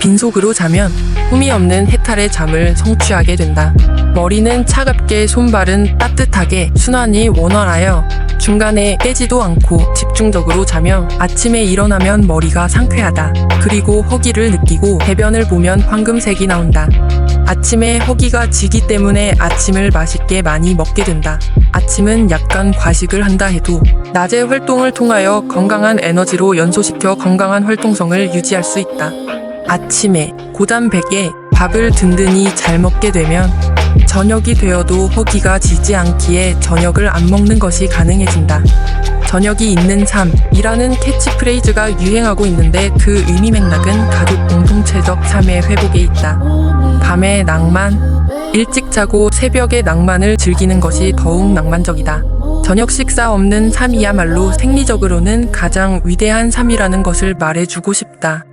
빈속으로 자면 꿈이 없는 해탈의 잠을 성취하게 된다. 머리는 차갑게 손발은 따뜻하게 순환이 원활하여 중간에 깨지도 않고 집중적으로 자며 아침에 일어나면 머리가 상쾌하다. 그리고 허기를 느끼고 배변을 보면 황금색이 나온다. 아침에 허기가 지기 때문에 아침을 맛있게 많이 먹게 된다. 아침은 약간 과식을 한다 해도 낮에 활동을 통하여 건강한 에너지로 연소시켜 건강한 활동성을 유지할 수 있다. 아침에 고단백에 밥을 든든히 잘 먹게 되면 저녁이 되어도 허기가 지지 않기에 저녁을 안 먹는 것이 가능해진다. 저녁이 있는 삶이라는 캐치프레이즈가 유행하고 있는데 그 의미 맥락은 가족 공동체적 삶의 회복에 있다. 밤의 낭만, 일찍 자고 새벽의 낭만을 즐기는 것이 더욱 낭만적이다. 저녁 식사 없는 삶이야말로 생리적으로는 가장 위대한 삶이라는 것을 말해주고 싶다.